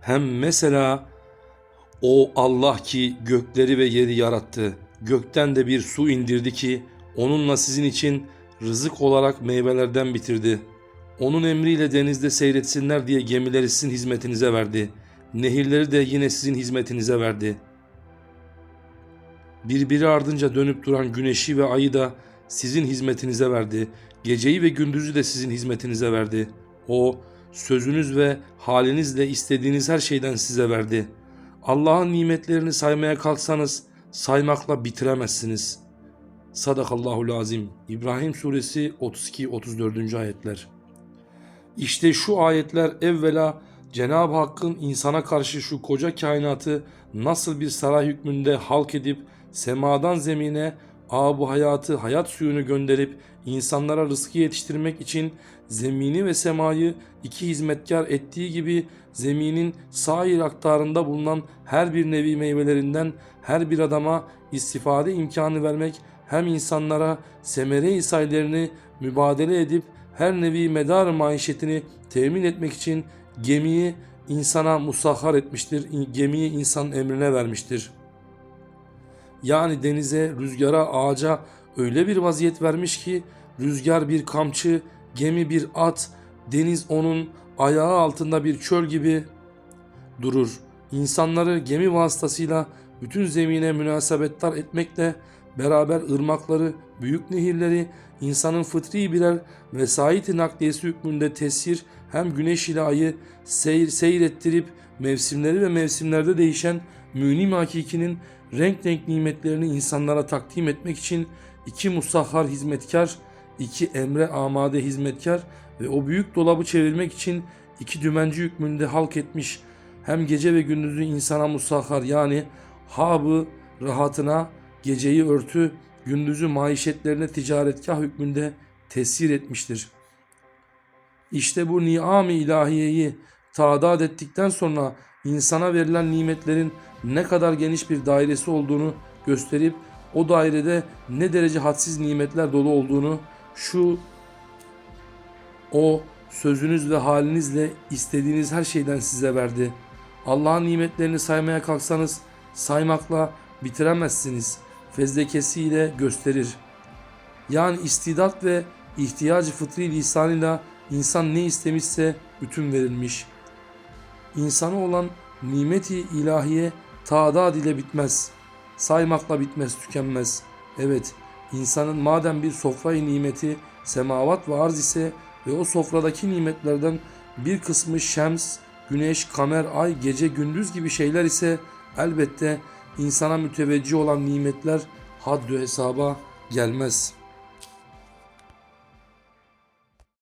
Hem mesela o Allah ki gökleri ve yeri yarattı. Gökten de bir su indirdi ki onunla sizin için rızık olarak meyvelerden bitirdi. Onun emriyle denizde seyretsinler diye gemileri sizin hizmetinize verdi. Nehirleri de yine sizin hizmetinize verdi. Birbiri ardınca dönüp duran güneşi ve ayı da sizin hizmetinize verdi. Geceyi ve gündüzü de sizin hizmetinize verdi. O sözünüz ve halinizle istediğiniz her şeyden size verdi. Allah'ın nimetlerini saymaya kalksanız saymakla bitiremezsiniz. Sadakallahul azim. İbrahim suresi 32-34. ayetler. İşte şu ayetler evvela Cenab-ı Hakk'ın insana karşı şu koca kainatı nasıl bir saray hükmünde halk edip semadan zemine abu hayatı hayat suyunu gönderip insanlara rızkı yetiştirmek için zemini ve semayı iki hizmetkar ettiği gibi zeminin sair aktarında bulunan her bir nevi meyvelerinden her bir adama istifade imkanı vermek hem insanlara semere-i saylerini mübadele edip her nevi medar maişetini temin etmek için gemiyi insana musahhar etmiştir. Gemiyi insan emrine vermiştir. Yani denize, rüzgara, ağaca öyle bir vaziyet vermiş ki rüzgar bir kamçı, gemi bir at, deniz onun ayağı altında bir çöl gibi durur. İnsanları gemi vasıtasıyla bütün zemine münasebettar etmekle beraber ırmakları, büyük nehirleri insanın fıtri birer vesait-i nakliyesi hükmünde tesir hem güneş ile ayı seyir, seyrettirip mevsimleri ve mevsimlerde değişen münim hakikinin renk renk nimetlerini insanlara takdim etmek için iki musahhar hizmetkar, iki emre amade hizmetkar ve o büyük dolabı çevirmek için iki dümenci hükmünde halk etmiş hem gece ve gündüzü insana musahhar yani habı rahatına geceyi örtü gündüzü maişetlerine ticaretgah hükmünde tesir etmiştir. İşte bu niam-ı ilahiyeyi tadat ettikten sonra insana verilen nimetlerin ne kadar geniş bir dairesi olduğunu gösterip o dairede ne derece hadsiz nimetler dolu olduğunu şu o sözünüz ve halinizle istediğiniz her şeyden size verdi. Allah'ın nimetlerini saymaya kalksanız saymakla bitiremezsiniz. Fezlekesiyle gösterir. Yani istidat ve ihtiyacı fıtri lisanıyla insan ne istemişse bütün verilmiş. İnsana olan nimeti ilahiye tadat ile bitmez. Saymakla bitmez, tükenmez. Evet, insanın madem bir sofrayı nimeti semavat ve arz ise ve o sofradaki nimetlerden bir kısmı şems, güneş, kamer, ay, gece, gündüz gibi şeyler ise elbette insana müteveccih olan nimetler haddü hesaba gelmez.''